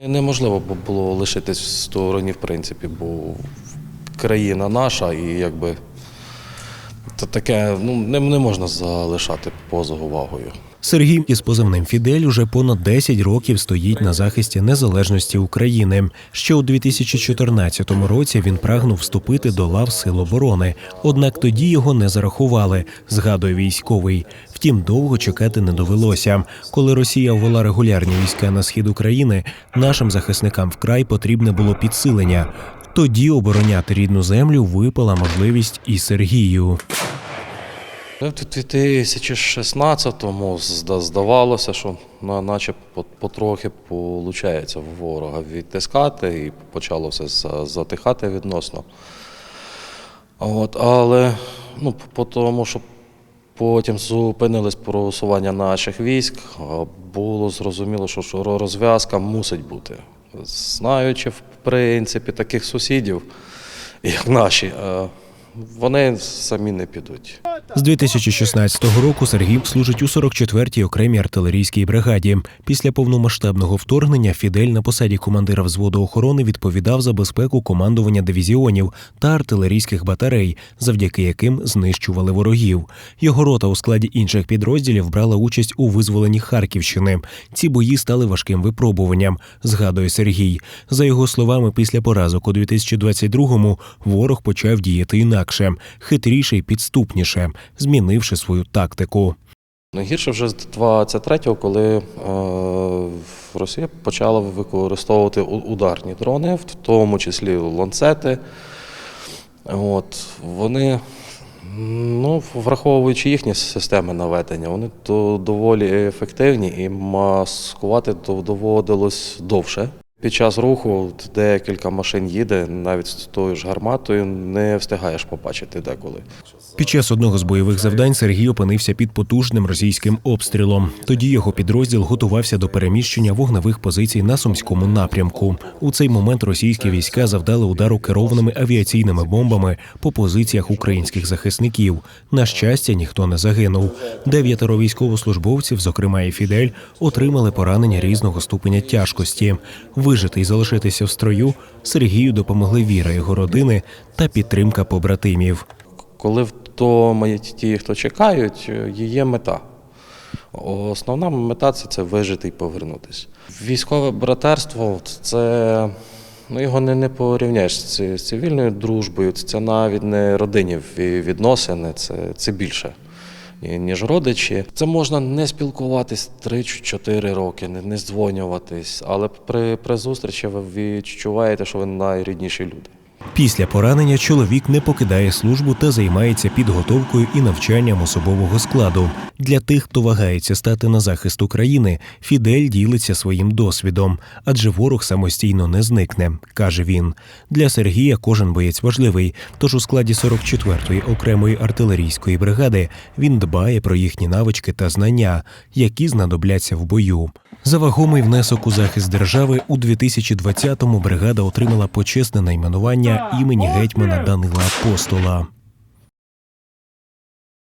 Неможливо було лишитись в стороні, в принципі, бо країна наша і якби це таке ну, не, не можна залишати поза увагою. Сергій із позивним Фідель уже понад 10 років стоїть на захисті незалежності України. Ще у 2014 році він прагнув вступити до лав Сил оборони, однак тоді його не зарахували, згадує військовий. Втім, довго чекати не довелося. Коли Росія ввела регулярні війська на схід України, нашим захисникам вкрай потрібне було підсилення. Тоді обороняти рідну землю випала можливість і Сергію. Ну, В 2016-му здавалося, що на- наче потрохи виходить ворога відтискати і почало все затихати відносно. От, але ну, по- тому, що потім зупинились просування наших військ, було зрозуміло, що, що розв'язка мусить бути. Знаючи, в принципі, таких сусідів, як наші, е, вони самі не підуть. З 2016 року Сергій служить у 44-й окремій артилерійській бригаді. Після повномасштабного вторгнення Фідель на посаді командира взводу охорони відповідав за безпеку командування дивізіонів та артилерійських батарей, завдяки яким знищували ворогів. Його рота у складі інших підрозділів брала участь у визволенні Харківщини. Ці бої стали важким випробуванням, згадує Сергій. За його словами, після поразок у 2022-му ворог почав діяти інакше, хитріше і підступніше, змінивши свою тактику. Найгірше вже з 23-го, коли е, Росія почала використовувати ударні дрони, в тому числі ланцети. От, вони, ну, враховуючи їхні системи наведення, вони доволі ефективні і маскувати доводилось довше. Під час руху декілька машин їде, навіть з тою ж гарматою не встигаєш побачити деколи. Під час одного з бойових завдань Сергій опинився під потужним російським обстрілом. Тоді його підрозділ готувався до переміщення вогневих позицій на сумському напрямку. У цей момент російські війська завдали удару керованими авіаційними бомбами по позиціях українських захисників. На щастя, ніхто не загинув. Дев'ятеро військовослужбовців, зокрема і Фідель, отримали поранення різного ступеня тяжкості. Вижити і залишитися в строю Сергію допомогли віра його родини та підтримка побратимів. Коли вдома є ті, хто чекають, е, є мета. Основна мета це, це вижити і повернутися. Військове братерство це ну, його не, не порівняєш з цивільною дружбою. Це навіть не родинні відносини, це, це більше. Ні- Ніж родичі, це можна не спілкуватись 3-4 роки, не, не здзвонюватись, але при, при зустрічі ви відчуваєте, що ви найрідніші люди. Після поранення чоловік не покидає службу та займається підготовкою і навчанням особового складу. Для тих, хто вагається стати на захист України, Фідель ділиться своїм досвідом, адже ворог самостійно не зникне, каже він. Для Сергія кожен боєць важливий. Тож у складі 44-ї окремої артилерійської бригади він дбає про їхні навички та знання, які знадобляться в бою. За вагомий внесок у захист держави у 2020-му бригада отримала почесне найменування імені гетьмана Данила Апостола.